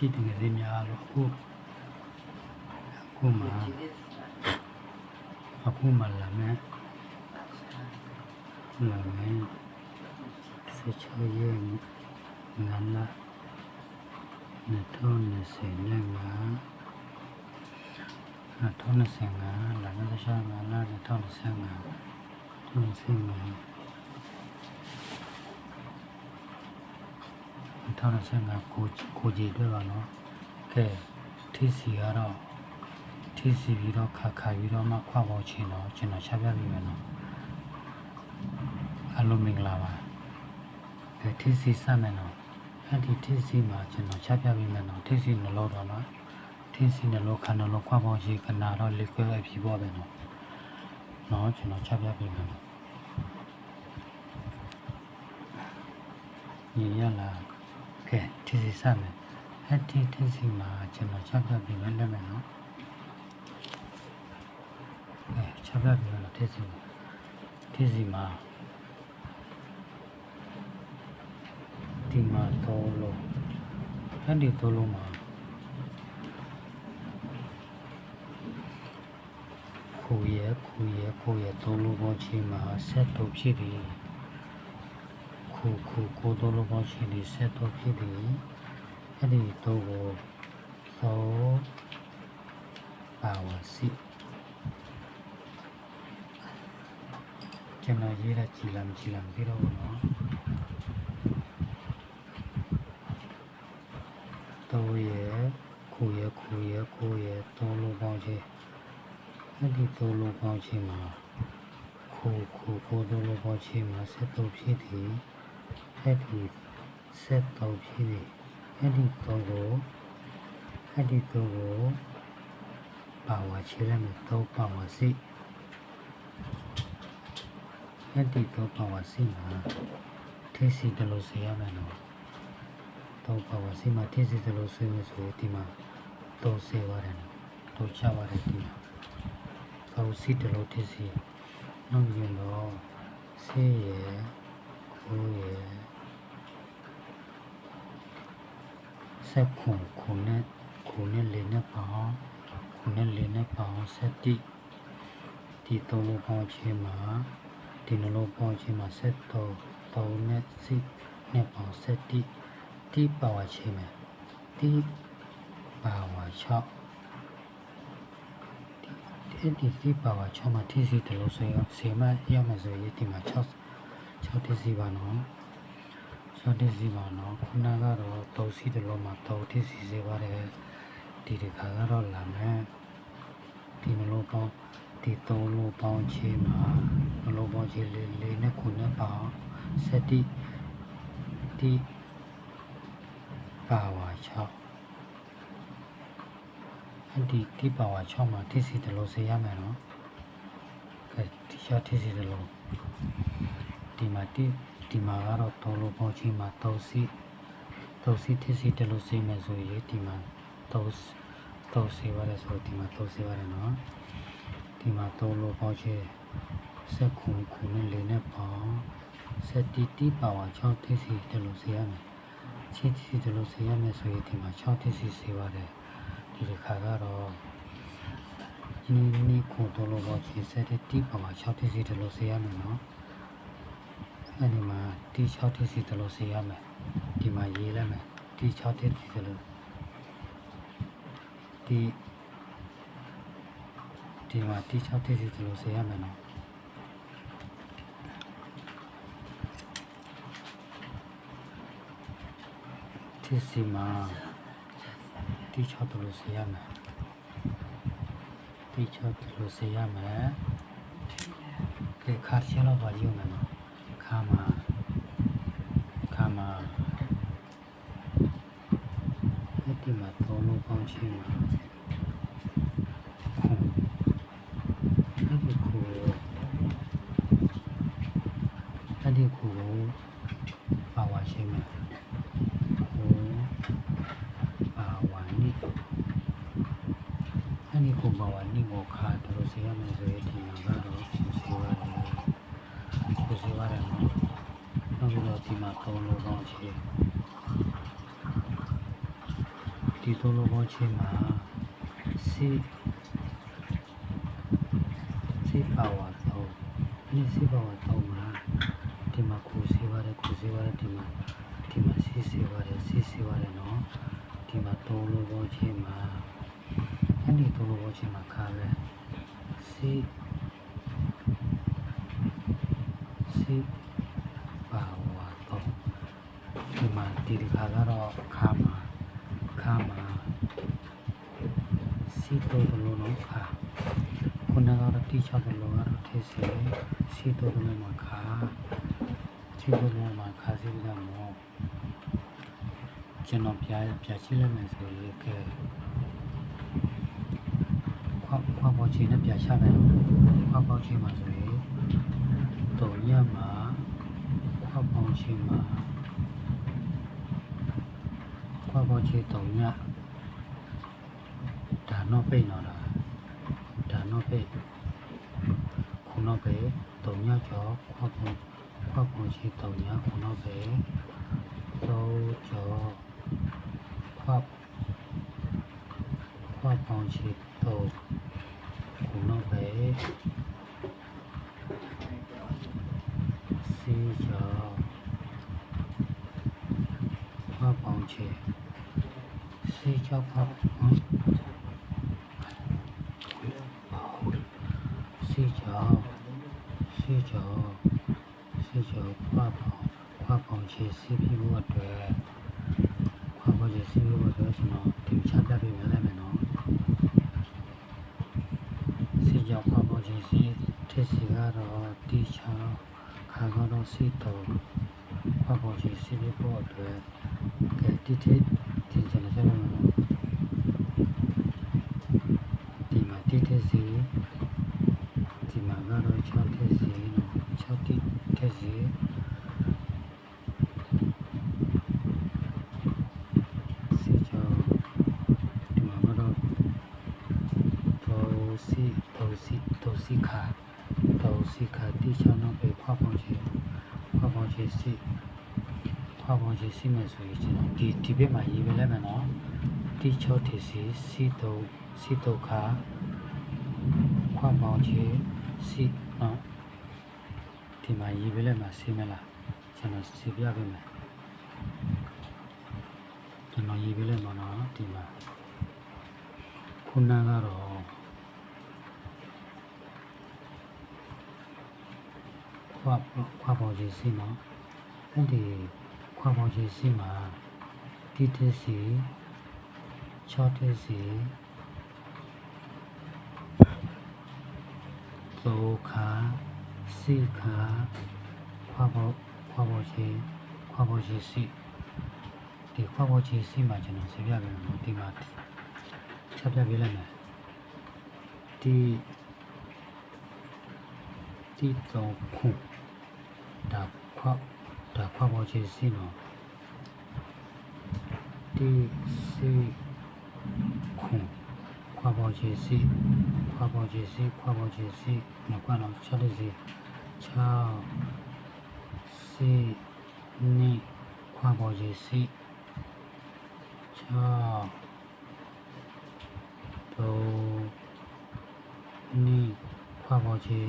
chi tinga zimya alo ku kuma akuma lame lame secho ye ngana nato nase na nga nato nase nga lana dasha nga nato nase nga nato nase nga 2025ကိုကိုကြည်တွေ့ပါနော်ကဲ TC ကတော့ TC ပြီးတော့ခါခါပြီးတော့မှခွာပေါချင်းတော့ကျွန်တော်ချပြပေးမယ်နော်အလုံးမင်္ဂလာပါကဲ TC စမယ်နော်အဲ့ဒီ TC မှာကျွန်တော်ချပြပေးမယ်နော် TC နှလုံးတော့နော် TC နှလုံးခန္ဓာလုံးခွာပေါချင်းခဏတော့ liquid ပဲဖြစ်ပေါ်ပဲနော်နော်ကျွန်တော်ချပြပေးမယ်နော်ညီရလား ကဲဒီစီစမယ်အဲ့ဒီဒီစီမှာကျွန်တော်ချက်ပြပြီးမယ်လည်းမယ်နော်အဲချက်ပြပြီးမယ်ဒီစီဒီစီမှာဒီမှာတော့လို့အဲ့ဒီတော့လို့မှာခုရဲ့ခုရဲ့ခုရဲ့တော့လို့ပေါ်ချင်းမှာဆက်တော့ဖြစ်ပြီး ခုခုကိုတော်လိုပေါင်းရှိနေဆက်တော့ဖြစ်တယ်အဲ့ဒီတော့ကိုသောပါဝစီကျွန်တော်ရေးရကြည်လာမကြည်လာမသိတော့ဘူးနော်တော့ရဲ့ခုရဲ့ခုရဲ့ကိုရဲ့တော်လိုပေါင်းချင်းအဲ့ဒီတော်လိုပေါင်းချင်းမှာခုခုကိုတော်လိုပေါင်းချင်းမှာဆက်တော့ဖြစ်တယ် အဲ့ဒီဆက်တော့ဖြစ်ပြီအဲ့ဒီတော့ကိုအဲ့ဒီတော့ကိုပါဝါချေလိုက်မယ်တော့ပါဝါစီအဲ့ဒီတော့ပါဝါစီမှာထေးစီတလို့ဆေးရမယ်နော်တော့ပါဝါစီမှာထေးစီတလို့ဆေးမယ်ဆိုရင်ဒီမှာတော့ဆေးပါတယ်နော်တော့ချပါတယ်ဒီမှာပါဝါစီတလို့ထေးစီနောက်ရင်တော့ဆေးရယ်ကိုယ်ရယ် ဆက်ခုခုနဲ့ခုနဲ့လေးနဲ့ပေါင်းခုနဲ့လေးနဲ့ပေါင်းဆက်တိဒီသုံးလုံးပေါင်းချင်းမှာဒီနှလုံးပေါင်းချင်းမှာဆက်တော့သုံးနဲ့စိနဲ့ပေါင်းဆက်တိတိပါဝါချင်းမှာတိပါဝါ6ဒီဒီဒီပါဝါ6မှာထိစီတယ်လို့ဆိုရင်ဆေမရမယ်ဆိုရင်ဒီမှာ6 6ထိစီပါနော် ဆောတိစီပါနော်ခုနကတော့တောစီတလုံးမှာတောတိစီစေပါတယ်ဒီဒီခါကတော့လာမယ်ဒီမလို့ပေါင်းဒီသုံးလို့ပေါင်းချေမှာမလို့ပေါင်းချေလေးလေးနဲ့ခုနဲ့ပေါင်းစတိဒီပါဝါ6အဲ့ဒီဒီပါဝါ6မှာတိစီတလုံးစေရမယ်နော်ကဲဒီချတိစီတလုံးဒီမှာတိ ဒီမှာကတော့သုံးလို့ပေါင်းချင်းမှာသုံးစီသုံးစီတစ်စီတလို့စီမယ်ဆိုရင်ဒီမှာသုံးသုံးစီပါတယ်ဆိုဒီမှာသုံးစီပါတယ်နော်ဒီမှာသုံးလို့ပေါင်းချင်းစက်ခုခုနဲ့လေးနဲ့ပေါင်းစက်တီတီပါဝါ6တစ်စီတလို့စီရမယ်ချစ်စီတလို့စီရမယ်ဆိုရင်ဒီမှာ6တစ်စီစီပါတယ်ဒီတစ်ခါကတော့ဒီနေ့ခုသုံးလို့ပေါင်းချင်းစက်တီပါဝါ6တစ်စီတလို့စီရမယ်နော် အဲ့ဒီမှာတီ6တစ်စီတလို့ဆေးရမယ်ဒီမှာရေးလိုက်မယ်တီ6တစ်စီတလို့ဒီဒီမှာတီ6တစ်စီတလို့ဆေးရမယ်နော်တီစီမှာတီ6တလို့ဆေးရမယ်တီ6တလို့ဆေးရမယ်ကဲခါချလောက်ပါရုံမယ်နော် ခါမှာခါမှာအဲ့ဒီမှာသုံးလို့ပေါင်းချင်းမှာခုအဲ့ဒီခုအဲ့ဒီခုကိုပါဝါချင်းမှာခုပါဝါနိအဲ့ဒီခုပါဝါနိကိုခါတို့ဆေးရမယ်ဆိုရင်ဒီမှာကတော့ဆေးရတယ်ကိုစီပါတယ်နော် နောက်ပြီးတော့ဒီမှာသုံးလို့ကောင်းချေဒီသုံးလုံးပေါင်းချင်းမှာစီစီပါဝါတော့ဒီစီပါဝါတော့မှာဒီမှာကိုစီပါတယ်ကိုစီပါတယ်ဒီမှာဒီမှာစီစီပါတယ်စီစီပါတယ်နော်ဒီမှာသုံးလုံးပေါင်းချင်းမှာအဲ့ဒီသုံးလုံးပေါင်းချင်းမှာခါပဲစီစီပါဝါတော့ဒီ မှာဒီတစ်ခါကတော့ခါမှာခါမှာစီတော့လုံးနော်ခါခုနကတော့တိချတော့လုံးကတော့ထေးစီစီတော့လုံးမှာခါစီတော့လုံးမှာခါစီကမောကျွန်တော်ပြပြချိလိုက်မယ်ဆိုရင်ကဲခွာခွာပေါ်ချင်းနဲ့ပြချမယ်ခွာပေါ်ချင်းမှာဆိုရင်တော့ညမှာခွာပေါ်ချင်းမှာ ခွာပေါ်ချေတုံညဒါနောပိတ်နော်လားဒါနောပိတ်ခုနောပိတ်တုံညကျော်ခွာပေါ်ခွာပေါ်ချေတုံညခုနောပိတ်သောကျော်ခွာခွာပေါ်ချေတုံခုနောပိတ် စီကျော်ခွာပေါ်ချေစီချောက်ဖောက်စီချောက်စီချောက်စီချောက်ခွာပေါင်းခွာပေါင်းချေစီပြီးဖို့အတွက်ခွာပေါင်းချေစီပြီးဖို့အတွက်ဆိုတော့ဒီချပြပေးမယ်လည်းမယ်နော်စီချောက်ခွာပေါင်းချေစီထက်စီကတော့တီချောက်ခါကတော့စီတော့ခွာပေါင်းချေစီပြီးဖို့အတွက်ကဲတီတီ တင်ချင်တဲ့ဆက်လို့နော်ဒီမှာတိတက်စီဒီမှာကတော့6တက်စီနော်6တိတက်စီစီချောဒီမှာကတော့တောစီတောစီတောစီခါတောစီခါတိချောင်းတော့ပဲဖွားပေါင်းချေဖွားပေါင်းချေစီ ဖွားပေါင်းချေစီမယ်ဆိုရင်ကျွန်တော်ဒီဒီဘက်မှာရေးပေးလိုက်မယ်နော်တိချောတက်စီစီတောစီတောခါခွန်ပေါင်းချေစီနော်ဒီမှာရေးပေးလိုက်မှာစီးမလားကျွန်တော်စီပြပေးမယ်ကျွန်တော်ရေးပေးလိုက်မှာနော်ဒီမှာခုနကတော့ခွာခွာပေါင်းချေစီနော်အဲ့ဒီ ခွာပေါင်းချေစီမှာတီတစီချောတစီသောခာစိခာခွာဘောခွာဘောချေခွာဘောချေစိဒီခွာဘောချေစိမှာကျွန်တော်ဆပြပေးမယ်ဒီမှာချက်ပြပေးလိုက်မယ်ဒီဒီတော့ခုဒါခွာ ဒါခွာဘောချေစိနော်ဒီစိခုခွာဘောချေစိခွာဘောချေစိခွာဘောချေစိနောက်ကတော့ချက်လေးစိ6စိနိခွာဘောချေစိ6တော့နိခွာဘောချေ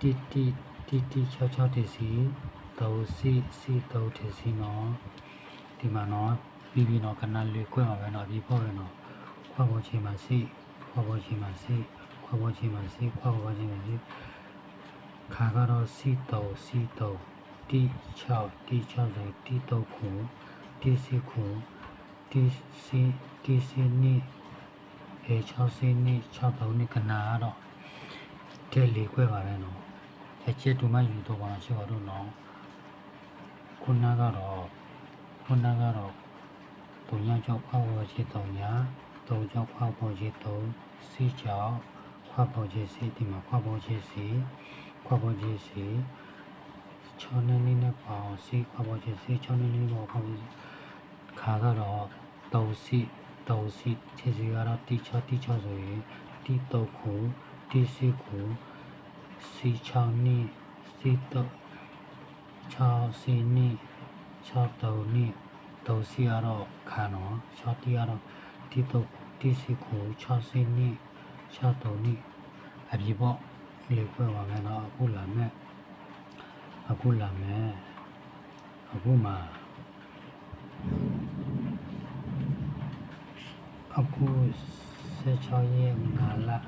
တိတိတိတိ6 6တိစီ တော့စိစိတော့တိစီနော်ဒီမှာနော်ပြီးပြီးတော့ခဏလေးခွဲမှာပဲနော်ဒီဖို့ရနော်ခွာဘောချေမှာစိခွာဘောချေမှာစိခွာဘောချေမှာစိခွာဘောချေမှာစိခါကတော့စိတော့စိတော့တိ6တိ6ဆိုတိတော့ခုတိစိခုတိစိတိစိနိအဲ6စိနိ6တော့နိခဏကတော့တဲ့လေးခွဲပါပဲနော်အချက်တူမှယူတော့ပါတော့ရှိပါတော့နော် ခုနကတော့ခုနကတော့ဘုံရောက်ချောက်ဖောက်ပေါ်ချစ်တုံညာတုံချောက်ဖောက်ပေါ်ချစ်တုံစီချောက်ခွာပေါ်ချစ်စီဒီမှာခွာပေါ်ချစ်စီခွာပေါ်ချစ်စီချောင်းနေနေနဲ့ပေါင်းစီခွာပေါ်ချစ်စီချောင်းနေနေပေါ်ပေါင်းခါကတော့တုံစီတုံစီချစ်စီကတော့တီချောတီချောဆိုရင်တီတုတ်ခုတီစီခုစီချောင်းနေစီတုတ် 6စီနီ6တောနီတောစီရတော့ခါနော်6တီရတော့တီတော့တီစီကို6စီနီ6တောနီအပြပေါ့လေခွဲပါမယ်နော်အခုလာမယ်အခုလာမယ်အခုမှအခု16ရက်ငါလာ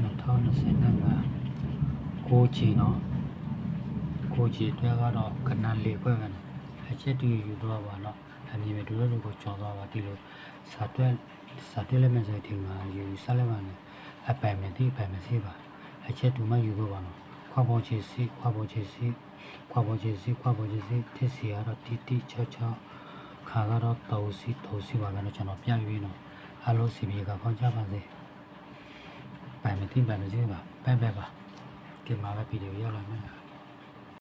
2025ကိုချီနော် ကိုချီအတွက်ကတော့ခဏလေးခွဲမယ်နော်အချက်တူယူတော့ပါတော့အမြင်ပဲတို့တို့ကိုကြော်သွားပါဒီလိုစာတွက်စာတွက်လည်းမစတဲ့မှာယူစားလည်းပါနဲ့အပိုင်မတိပိုင်မစီပါအချက်တူမှယူဖို့ပါနော်ခွာပေါ်ချီစီခွာပေါ်ချီစီခွာပေါ်ချီစီခွာပေါ်ချီစီတစ်စီကတော့တီတီချောချောခါကတော့တောစီတောစီပါမယ်နော်ကျွန်တော်ပြရွေးနော်အလုံးစီပြေကခေါင်းချပါစေပိုင်မတိပိုင်မစီပါပဲပဲပါကင်မရာဗီဒီယိုရောက်လာမယ်